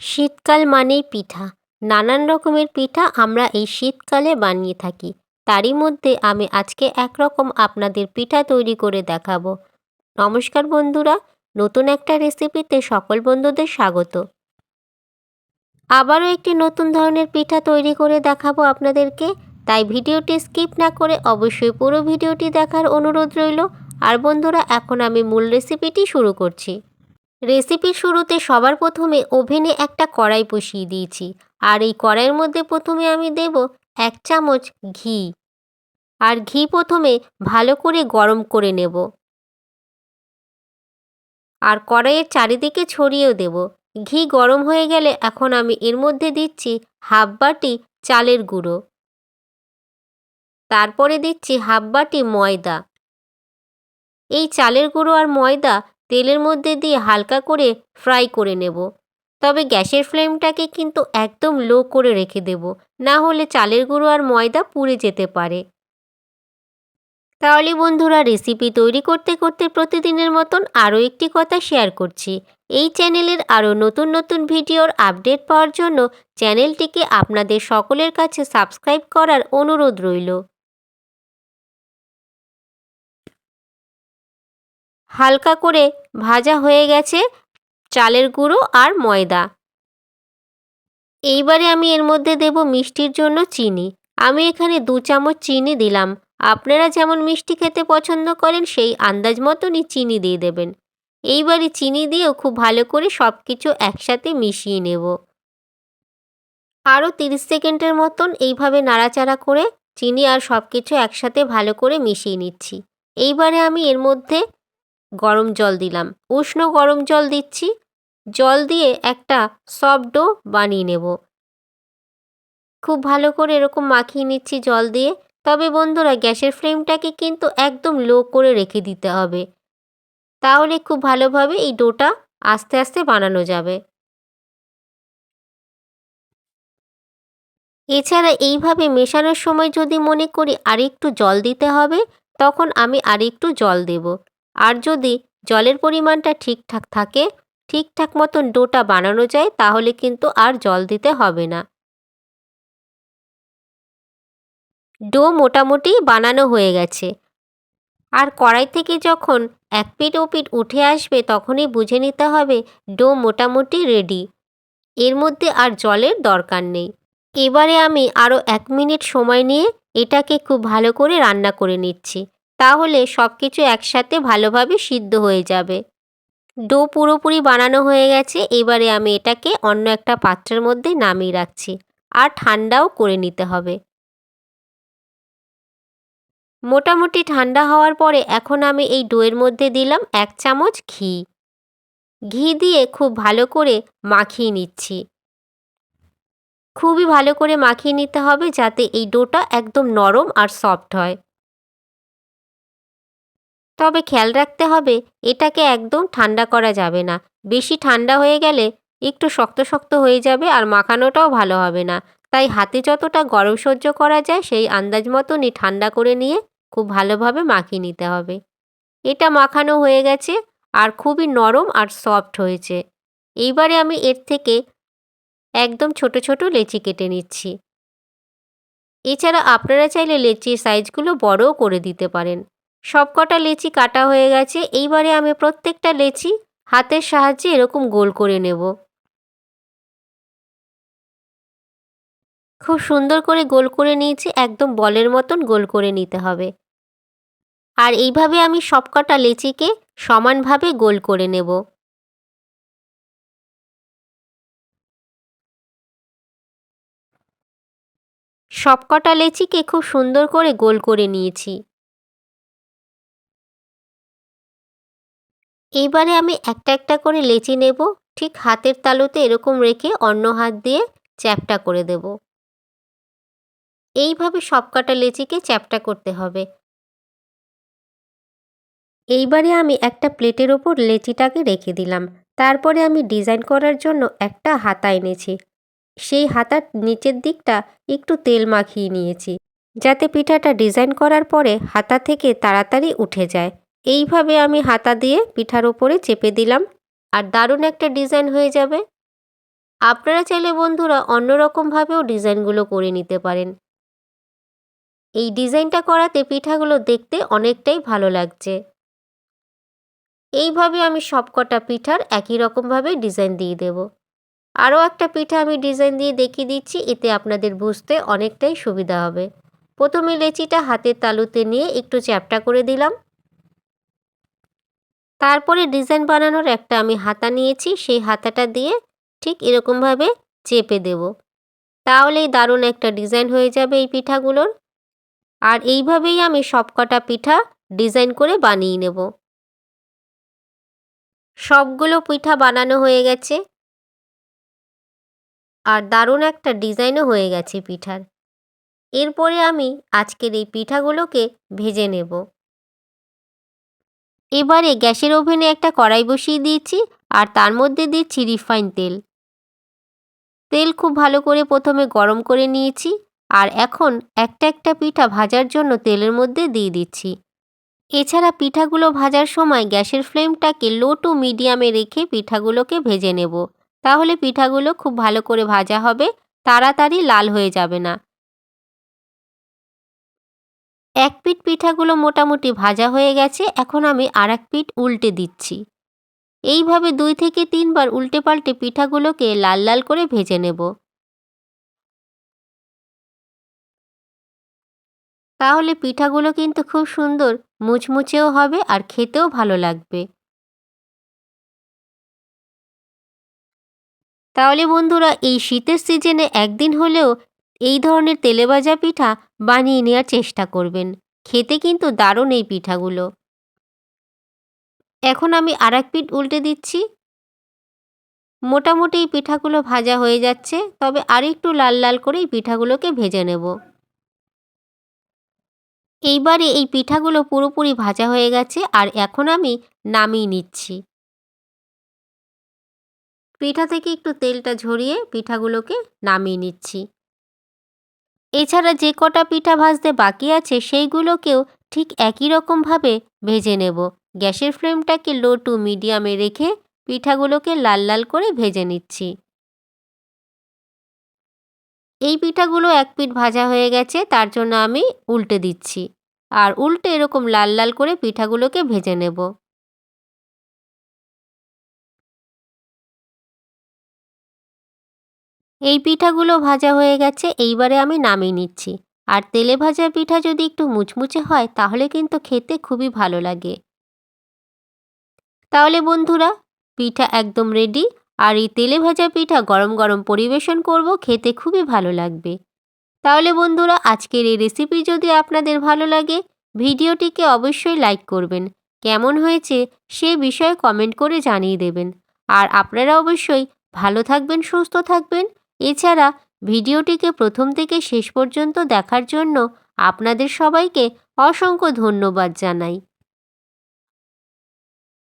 শীতকাল মানেই পিঠা। নানান রকমের পিঠা আমরা এই শীতকালে বানিয়ে থাকি। তারই মধ্যে আমি আজকে একরকম আপনাদের পিঠা তৈরি করে দেখাবো। নমস্কার বন্ধুরা, নতুন একটা রেসিপিতে সকল বন্ধুদের স্বাগত। আবারও একটি নতুন ধরনের পিঠা তৈরি করে দেখাবো আপনাদেরকে। তাই ভিডিওটি স্কিপ না করে অবশ্যই পুরো ভিডিওটি দেখার অনুরোধ রইল। আর বন্ধুরা, এখন আমি মূল রেসিপিটি শুরু করছি। রেসিপির শুরুতে সবার প্রথমে ওভেনে একটা কড়াই বসিয়ে দিয়েছি। আর এই কড়াইয়ের মধ্যে প্রথমে আমি দেব এক চামচ ঘি। আর ঘি প্রথমে ভালো করে গরম করে নেব। আর কড়াইয়ের চারিদিকে ছড়িয়েও দেব। ঘি গরম হয়ে গেলে এখন আমি এর মধ্যে দিচ্ছি হাফ বাটি চালের গুঁড়ো। তারপরে দিচ্ছি হাফ বাটি ময়দা। এই চালের গুঁড়ো আর ময়দা তেলের মধ্যে দিয়ে হালকা করে ফ্রাই করে নেব। তবে গ্যাসের ফ্লেমটাকে কিন্তু একদম লো করে রেখে দেব, না হলে চালের গুঁড়ো আর ময়দা পুড়ে যেতে পারে। তাহলে বন্ধুরা, রেসিপি তৈরি করতে করতে প্রতিদিনের মতন আরও একটি কথা শেয়ার করছি। এই চ্যানেলের আরও নতুন নতুন ভিডিওর আপডেট পাওয়ার জন্য চ্যানেলটিকে আপনাদের সকলের কাছে সাবস্ক্রাইব করার অনুরোধ রইল। হালকা করে ভাজা হয়ে গেছে চালের গুঁড়ো আর ময়দা। এইবারে আমি এর মধ্যে দেব মিষ্টির জন্য চিনি। আমি এখানে দু চামচ চিনি দিলাম। আপনারা যেমন মিষ্টি খেতে পছন্দ করেন, সেই আন্দাজ মতনই চিনি দিয়ে দেবেন। এইবারে চিনি দিয়েও খুব ভালো করে সব কিছু একসাথে মিশিয়ে নেব। আরও তিরিশ সেকেন্ডের মতন এইভাবে নাড়াচাড়া করে চিনি আর সব কিছু একসাথে ভালো করে মিশিয়ে নিচ্ছি। এইবারে আমি এর মধ্যে গরম জল দিলাম। উষ্ণ গরম জল দিচ্ছি। জল দিয়ে একটা সফট ডো বানিয়ে নেব। খুব ভালো করে এরকম মাখিয়ে নিচ্ছি জল দিয়ে। তবে বন্ধুরা, গ্যাসের ফ্লেমটাকে কিন্তু একদম লো করে রেখে দিতে হবে। তাহলে খুব ভালোভাবে এই ডোটা আস্তে আস্তে বানানো যাবে। এছাড়া এইভাবে মেশানোর সময় যদি মনে করি আরেকটু জল দিতে হবে, তখন আমি আরেকটু জল দেব। আর যদি জলের পরিমাণটা ঠিকঠাক থাকে, ঠিকঠাক মতন ডোটা বানানো যায়, তাহলে কিন্তু আর জল দিতে হবে না। ডো মোটামুটি বানানো হয়ে গেছে। আর কড়াই থেকে যখন এক পিট ও পিঠ উঠে আসবে, তখনই বুঝে নিতে হবে ডো মোটামুটি রেডি। এর মধ্যে আর জলের দরকার নেই। এবারে আমি আরও এক মিনিট সময় নিয়ে এটাকে খুব ভালো করে রান্না করে নিচ্ছি। তাহলে সব কিছু একসাথে ভালোভাবে সিদ্ধ হয়ে যাবে। ডো পুরোপুরি বানানো হয়ে গেছে, এবারে আমি এটাকে অন্য একটা পাত্রের মধ্যে নামিয়ে রাখছি আর ঠান্ডাও করে নিতে হবে। মোটামুটি ঠান্ডা হওয়ার পরে এখন আমি এই ডোয়ের মধ্যে দিলাম এক চামচ ঘি। ঘি দিয়ে খুব ভালো করে মাখিয়ে নিচ্ছি। খুবই ভালো করে মাখিয়ে নিতে হবে যাতে এই ডোটা একদম নরম আর সফট হয়। তবে খেয়াল রাখতে হবে, এটাকে একদম ঠান্ডা করা যাবে না। বেশি ঠান্ডা হয়ে গেলে একটু শক্ত শক্ত হয়ে যাবে আর মাখানোটাও ভালো হবে না। তাই হাতে যতটা গরম সহ্য করা যায়, সেই আন্দাজ মতনই ঠান্ডা করে নিয়ে খুব ভালোভাবে মাখিয়ে নিতে হবে। এটা মাখানো হয়ে গেছে আর খুবই নরম আর সফট হয়েছে। এইবারে আমি এর থেকে একদম ছোট ছোট লেচি কেটে নিচ্ছি। এছাড়া আপনারা চাইলে লেচির সাইজগুলো বড়ও করে দিতে পারেন। সবকটা লেচি কাটা হয়ে গেছে। এইবারে আমি প্রত্যেকটা লেচি হাতের সাহায্যে এরকম গোল করে নেব। খুব সুন্দর করে গোল করে নিয়েছি, একদম বলের মতন গোল করে নিতে হবে। আর এইভাবে আমি সবকটা লেচিকে সমানভাবে গোল করে নেব। সবকটা লেচিকে খুব সুন্দর করে গোল করে নিয়েছি। এইবারে আমি একটা একটা করে লেচি নেব, ঠিক হাতের তালুতে এরকম রেখে অন্য হাত দিয়ে চ্যাপটা করে দেব। এইভাবে সবকটা লেচিকে চ্যাপটা করতে হবে। এইবারে আমি একটা প্লেটের ওপর লেচিটাকে রেখে দিলাম। তারপরে আমি ডিজাইন করার জন্য একটা হাতা এনেছি। সেই হাতার নিচের দিকটা একটু তেল মাখিয়ে নিয়েছি, যাতে পিঠাটা ডিজাইন করার পরে হাতা থেকে তাড়াতাড়ি উঠে যায়। এইভাবে আমি হাতা দিয়ে পিঠার ওপরে চেপে দিলাম, আর দারুণ একটা ডিজাইন হয়ে যাবে। আপনারা চাইলে বন্ধুরা অন্য রকমভাবেও ডিজাইনগুলো করে নিতে পারেন। এই ডিজাইনটা করাতে পিঠাগুলো দেখতে অনেকটাই ভালো লাগছে। এইভাবে আমি সবকটা পিঠার একই রকমভাবে ডিজাইন দিয়ে দেব। আরও একটা পিঠা আমি ডিজাইন দিয়ে দেখিয়ে দিচ্ছি, এতে আপনাদের বুঝতে অনেকটাই সুবিধা হবে। প্রথমে লেচিটা হাতের তালুতে নিয়ে একটু চ্যাপটা করে দিলাম। তারপরে ডিজাইন বানানোর একটা আমি হাতা নিয়েছি, সেই হাতাটা দিয়ে ঠিক এরকমভাবে চেপে দেব। তাহলেই দারুণ একটা ডিজাইন হয়ে যাবে এই পিঠাগুলোর। আর এইভাবেই আমি সবকটা পিঠা ডিজাইন করে বানিয়ে নেব। সবগুলো পিঠা বানানো হয়ে গেছে। আর দারুণ একটা ডিজাইনও হয়ে গেছে পিঠার। এরপরে আমি আজকের এই পিঠাগুলোকে ভেজে নেব। এবারে গ্যাসের ওভেনে একটা কড়াই বসিয়ে দিয়েছি আর তার মধ্যে দিচ্ছি রিফাইন তেল। তেল খুব ভালো করে প্রথমে গরম করে নিয়েছি আর এখন একটা একটা পিঠা ভাজার জন্য তেলের মধ্যে দিয়ে দিচ্ছি। এছাড়া পিঠাগুলো ভাজার সময় গ্যাসের ফ্লেমটাকে লো টু মিডিয়ামে রেখে পিঠাগুলোকে ভেজে নেব। তাহলে পিঠাগুলো খুব ভালো করে ভাজা হবে, তাড়াতাড়ি লাল হয়ে যাবে না। এক পিঠ পিঠাগুলো মোটামুটি ভাজা হয়ে গেছে, এখন আমি আর এক পিঠ উল্টে দিচ্ছি। এইভাবে দুই থেকে তিনবার উল্টে পাল্টে পিঠাগুলোকে লাল লাল করে ভেজে নেব। তাহলে পিঠাগুলো কিন্তু খুব সুন্দর মুচমুচেও হবে আর খেতেও ভালো লাগবে। তাহলে বন্ধুরা, এই শীতের সিজনে একদিন হলেও এই ধরনের তেলে ভাজা পিঠা বানিয়ে নেওয়ার চেষ্টা করবেন। খেতে কিন্তু দারুণ এই পিঠাগুলো। এখন আমি আর এক পিঠ উল্টে দিচ্ছি। মোটামুটি এই পিঠাগুলো ভাজা হয়ে যাচ্ছে, তবে আর একটু লাল লাল করে এই পিঠাগুলোকে ভেজে নেব। এইবারে এই পিঠাগুলো পুরোপুরি ভাজা হয়ে গেছে আর এখন আমি নামিয়ে নিচ্ছি। পিঠা থেকে একটু তেলটা ঝরিয়ে পিঠাগুলোকে নামিয়ে নিচ্ছি। এছাড়া যে কটা পিঠা ভাজতে বাকি আছে সেইগুলোকেও ঠিক একই রকমভাবে ভেজে নেব। গ্যাসের ফ্লেমটাকে লো টু মিডিয়ামে রেখে পিঠাগুলোকে লাল লাল করে ভেজে নিচ্ছি। এই পিঠাগুলো এক পিঠ ভাজা হয়ে গেছে, তার জন্য আমি উল্টে দিচ্ছি। আর উল্টে এরকম লাল লাল করে পিঠাগুলোকে ভেজে নেব। এই পিঠাগুলো ভাজা হয়ে গেছে, এইবারে আমি নামিয়ে নিচ্ছি। আর তেলে ভাজা পিঠা যদি একটু মুচমুচে হয়, তাহলে কিন্তু খেতে খুবই ভালো লাগে। তাহলে বন্ধুরা, পিঠা একদম রেডি আর এই তেলে ভাজা পিঠা গরম গরম পরিবেশন করব, খেতে খুবই ভালো লাগবে। তাহলে বন্ধুরা, আজকের এই রেসিপি যদি আপনাদের ভালো লাগে, ভিডিওটিকে অবশ্যই লাইক করবেন। কেমন হয়েছে, সে বিষয়ে কমেন্ট করে জানিয়ে দেবেন। আর আপনারা অবশ্যই ভালো থাকবেন, সুস্থ থাকবেন। এছাড়া ভিডিওটিকে প্রথম থেকে শেষ পর্যন্ত দেখার জন্য আপনাদের সবাইকে অসংখ্য ধন্যবাদ জানাই।